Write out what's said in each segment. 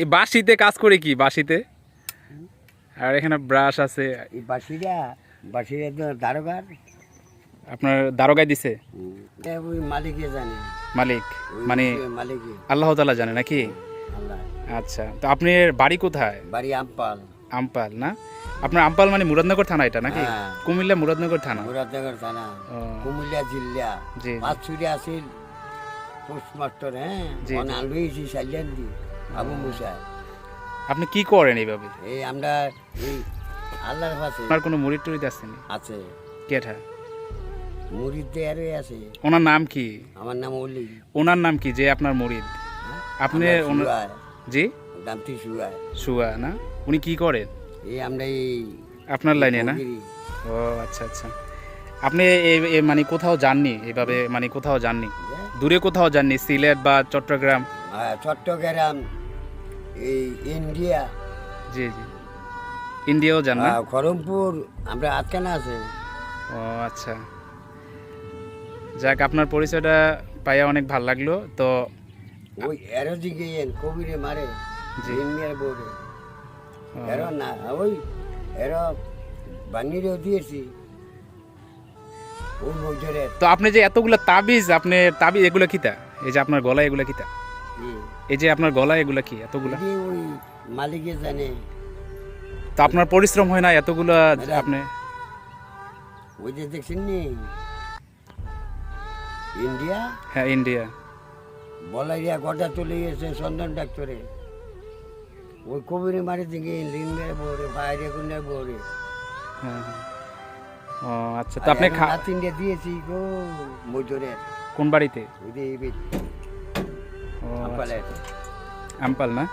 এই বাঁশিতে কাজ করে কি বাঁশিতে? আর এখানে ব্রাশ আছে। এই বাসিরা বাসিরা তো দারোগার। আপনার দারোগায় দিছে? মালিকে জানে। মালিক মানে আল্লাহ তালা জানে নাকি? আচ্ছা তো আপনার বাড়ি কোথায়? বাড়ি আমপাল। আমপাল না? আপনার আমপাল মানে মুরাদনগর থানা এটা নাকি? হ্যাঁ। কুমিল্লা মুরাদনগর থানা? মুরাদনগর থানা। কুমিল্লা জিল্লা। জি পাঁচছুরি আসিল পোস্টমাস্টার হ্যাঁ? মানে আলুইছি সাইলেন দি। আবু মুসা। আপনি কি করেন এইভাবে? এই আমরা এই আল্লাহর পাশে আপনার কোনো মুড়িদ টুড়িদ আছে আছে। কেঠা? মুড়িদ দেয়ারে আছে। ওনার নাম কি? আমার নাম অলি। ওনার নাম কি যে আপনার মুড়িদ আপনি ওনার জি? দামটি সুয়ায় সুয়া? না? উনি কি করেন? এই আমরা এই আপনার লাইনে না? ও আচ্ছা আচ্ছা। আপনি মানে কোথাও যাননি? এইভাবে মানে কোথাও যাননি? দূরে কোথাও যাননি? সিলেট বা চট্টগ্রাম? চট্টগ্রাম এই ইন্ডিয়া। জি জি। ইন্ডিয়াও যান না? খড়মপুর আমরা আটকানা আছে। ও আচ্ছা। যাক আপনার পরিচয়টা পাইয়া অনেক ভালো লাগল তো ওই এরো দিকে কবিরে মারে জি। ইন্ডিয়ার বোর্ডে এরো না ওই এরো বানিরেও দিয়েছি। তো আপনি যে এতগুলো তাবিজ আপনি তাবিজ এগুলো কিতা? এই যে আপনার গলায় এগুলো কিতা? এই যে আপনার গলায় এগুলো কি? এতগুলো? ওই মালিকে জানে। তো আপনার পরিশ্রম হয় না এতগুলো আপনি ওই যে দেখছেন নি? ইন্ডিয়া? হ্যাঁ ইন্ডিয়া। বলাইয়া গোটা চলে গেছে চন্দন ডাক্তারে। ওই কবিরে মারে দিকে লিঙ্গের বউরে বাইরে কুন্ডার বউরে। হ্যাঁ হ্যাঁ। ও আচ্ছা তো আপনি খা- দিয়েছি গো মজুরের। কোন বাড়িতে? ওই আমপাল না?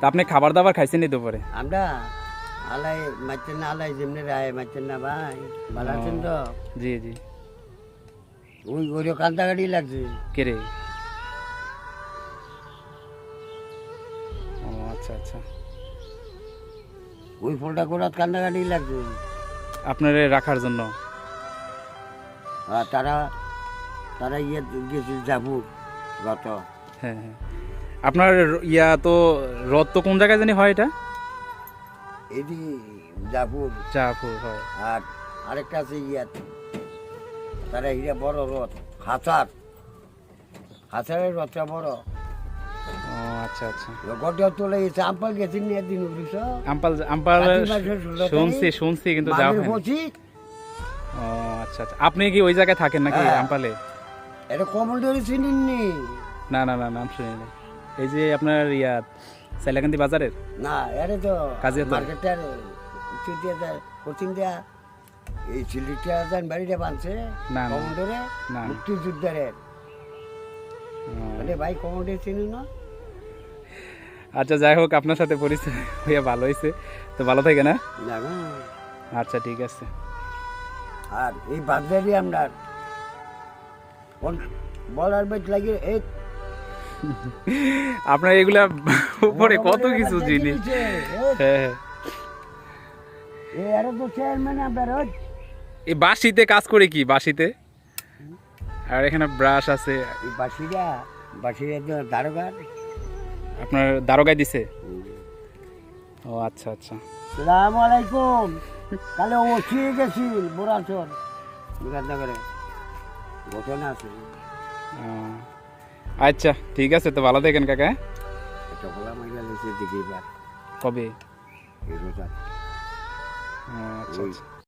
তা আপনি খাবার দাবার খাইছেন দুপুরে? আমরা আলাই মারছেন না আলাই যেমনি রায় মারছেন না ভাই। ভালো আছেন তো? জি জি। ওই ওই কান্দাগাড়ি লাগছে। কে রে? ও আচ্ছা আচ্ছা। ওই ফোনটা করাত কান্দাগাড়ি লাগছে? আপনার রাখার জন্য। আর তারা তারা ইয়ে গেছে যাব গত। হ্যাঁ হ্যাঁ। আপনার ইয়া তো রথ তো কোন জায়গায় জানি হয় এটা? এদি যাব জাহাপুর হয়। আর আরেকটা আছে ইয়াত তারা ইয়া বড় রথ হাসার হাসারের রথটা বড়। ও আচ্ছা আচ্ছা। গটা তোলে গেছে আম্পাল গেছি নিয়ে দিন উড়িস আমপাল আমপাল কাতি মাসের ষোলো শুনছি শুনছি কিন্তু ও আচ্ছা আচ্ছা। আপনি কি ওই জায়গায় থাকেন নাকি হ্যাঁ। আমপালে? এটা কমন্ডারি চিনিনি না না না নাম শুনি নাই। এই যে আপনার ইয়া সাইলাকান্দি বাজারের? না এরে তো কাজিয়াতলা। মার্কেটটার চুটিয়া পশ্চিম দেয়া। এই সিলিটা যান বাড়িটা বানছে। না, না। কমন্ডারে না। মুক্তিযুদ্ধের ও, মানে ভাই কমন্ডারি চিনি না? আচ্ছা যাই হোক আপনার সাথে পরিচয় হইয়া ভালো হয়েছে। তো ভালো থাকে না? না না। আচ্ছা ঠিক আছে। আর এই বাগদারি আমরা বলার বেট লাগে এই আপনার এগুলা উপরে কত কিছু জিনিস? হ্যাঁ হ্যাঁ। এই বাঁশিতে কাজ করে কি বাঁশিতে? আর এখানে ব্রাশ আছে। আপনার দারোগায় দিছে? ও আচ্ছা আচ্ছা। সালাম আলাইকুম। কালে ও চিয়ে গেছিল বোরাচর। ঘটনা আছে। আচ্ছা ঠিক আছে তো ভালো থাকেন কাকা হ্যাঁ? একটা খোলা মাইলা লেছে দেখি এবার কবে এই রোজা ও, আচ্ছা ওই আচ্ছা